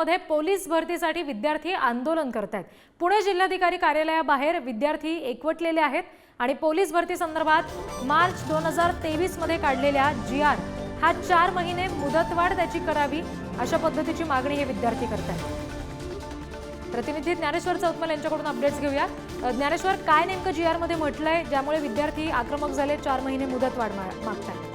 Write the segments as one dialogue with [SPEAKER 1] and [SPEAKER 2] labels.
[SPEAKER 1] जिल्ह्यामध्ये पोलीस भरतीसाठी विद्यार्थी आंदोलन करत आहेत पुणे जिल्हाधिकारी कार्यालयाबाहेर विद्यार्थी एकवटलेले आहेत आणि पोलीस भरती संदर्भात मार्च दोन हजार तेवीसमध्ये काढलेल्या जी आर हा चार महिने मुदतवाढ त्याची करावी अशा पद्धतीची मागणी हे विद्यार्थी करत आहेत प्रतिनिधी ज्ञानेश्वर चौतमल यांच्याकडून अपडेट्स घेऊया. ज्ञानेश्वर काय नेमकं जी आरमध्ये म्हटलंय ज्यामुळे विद्यार्थी आक्रमक झाले चार महिने मुदतवाढ मा- मागतायत?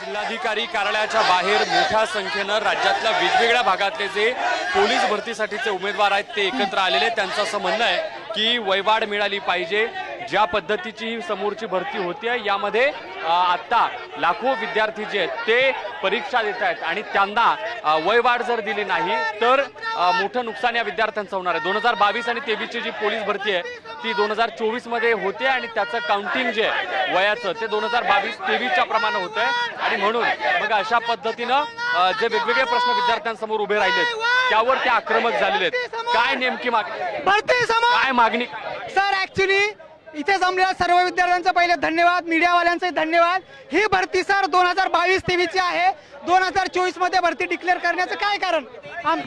[SPEAKER 2] जिल्हाधिकारी कार्यालयाच्या बाहेर मोठ्या संख्येनं राज्यातल्या वेगवेगळ्या भागातले जे पोलीस भरतीसाठीचे उमेदवार आहेत ते एकत्र आलेले आहेत. त्यांचं असं म्हणणं आहे की वयवाढ मिळाली पाहिजे ज्या पद्धतीची ही समोरची भरती होते यामध्ये आत्ता लाखो विद्यार्थी जे आहेत ते परीक्षा देत आहेत आणि त्यांना वयवाढ जर दिली नाही तर मोठं नुकसान या विद्यार्थ्यांचं होणार आहे. दोन हजार बावीस आणि तेवीसची जी पोलीस भरती आहे ती दोन हजार चोवीसमध्ये होते आणि त्याचं काउंटिंग जे आहे वयाचं ते दोन हजार बावीस तेवीसच्या प्रमाणे होत आहे आणि म्हणून मग अशा पद्धतीनं जे वेगवेगळे प्रश्न विद्यार्थ्यांसमोर उभे राहिलेत त्यावर ते आक्रमक झालेले आहेत. काय नेमकी मागणी? काय मागणी?
[SPEAKER 3] सर ऍक्च्युली इथे जमलेल्या सर्व विद्यार्थ्यांचं पहिले धन्यवाद मीडियावाल्यांचे धन्यवाद. ही भरती सर दोन हजार बावीस तेवीसची आहे. दोन हजार चोवीसमध्ये भरती डिक्लेअर करण्याचं काय कारण? आम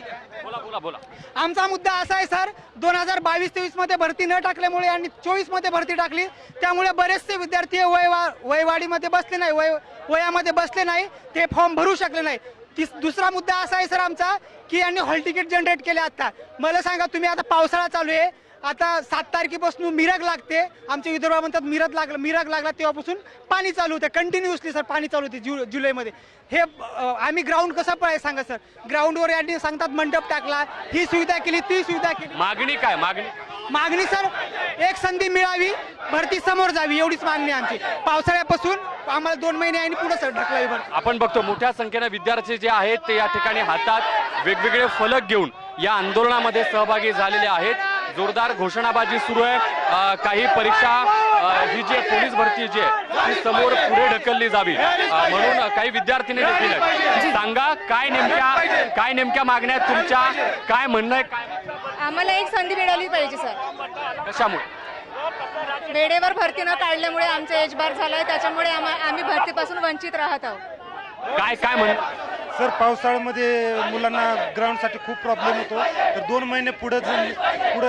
[SPEAKER 2] बोला बोला बोला.
[SPEAKER 3] आमचा मुद्दा असा आहे सर. दोन हजार बावीस तेवीसमध्ये भरती न टाकल्यामुळे आणि चोवीसमध्ये भरती टाकली त्यामुळे बरेचसे विद्यार्थी वय वयवाढीमध्ये बसले नाही वय वयामध्ये बसले नाही ते फॉर्म भरू शकले नाही. तिस दुसरा मुद्दा असा आहे सर आमचा की यांनी हॉल तिकीट जनरेट केले आता. मला सांगा तुम्ही आता पावसाळा चालू आहे. आता सात तारखेपासून मिरग लागते. आमच्या विदर्भात म्हणतात मिरग लागला मिरग लागला तेव्हापासून पाणी चालू होतं. कंटिन्युअसली सर पाणी चालू होते जु जुलैमध्ये. हे आम्ही ग्राउंड कसं पळाय सांगा सर. ग्राउंडवर यांनी सांगतात मंडप टाकला. ही सुविधा केली ती सुविधा केली.
[SPEAKER 2] मागणी काय मागणी?
[SPEAKER 3] मागणी सर एक संधी मिळावी भरती समोर जावी एवढीच मागणी आमची. पावसाळ्यापासून आम्हाला दोन महिने आणि पुढे सर ढकलावी भरती.
[SPEAKER 2] आपण बघतो मोठ्या संख्येनं विद्यार्थी जे आहेत ते या ठिकाणी हातात वेगवेगळे फलक घेऊन या आंदोलनामध्ये सहभागी झालेले आहेत. जोरदार घोषणाबाजी सुरू आहे. काही परीक्षा ही जी पोलीस भरती जी आहे ती समोर पुढे ढकलली जावी. म्हणून काही विद्यार्थीने देखील. सांगा काय नेमक्या काय नेमक्या मागण्या आहेत तुमच्या? काय म्हणणं आहे?
[SPEAKER 4] आम्हाला एक संधी मिळाली पाहिजे सर.
[SPEAKER 2] कशामुळे?
[SPEAKER 4] वेळेवर भरती न काढल्यामुळे आमचं एज बार झालंय. त्याच्यामुळे आम्हा- आम्ही भरतीपासून वंचित राहत आहोत.
[SPEAKER 2] काय काय म्हणणं?
[SPEAKER 5] सर पावसाळ्यामध्ये मुलांना ग्राउंडसाठी खूप प्रॉब्लेम होतो. तर दोन महिने पुढे पुढे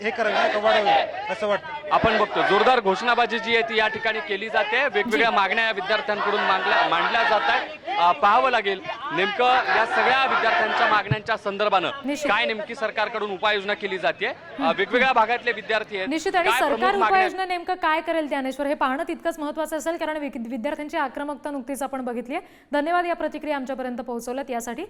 [SPEAKER 5] हे करावे नाही वाढावे असं वाटतं.
[SPEAKER 2] आपण बघतो जोरदार घोषणाबाजी जी आहे ती या ठिकाणी केली जाते. वेगवेगळ्या मागण्या या विद्यार्थ्यांकडून मागल्या मांडल्या जात आहेत पाहावं लागेल. नेमकं या सगळ्या विद्यार्थ्यांच्या मागण्यांच्या संदर्भानं
[SPEAKER 1] निश्चित.
[SPEAKER 2] काय नेमकी सरकारकडून उपाययोजना केली जाते वेगवेगळ्या भागातले विद्यार्थी आहेत.
[SPEAKER 1] निश्चित. आणि सरकार? उपाययोजना नेमकं काय करेल ज्ञानेश्वर? हे पाहणं तितकंच महत्वाचं असेल कारण विद्यार्थ्यांची आक्रमकता नुकतीच आपण बघितली आहे धन्यवाद या प्रतिक्रिया आमच्यापर्यंत पोहोचवल्यात. यासाठी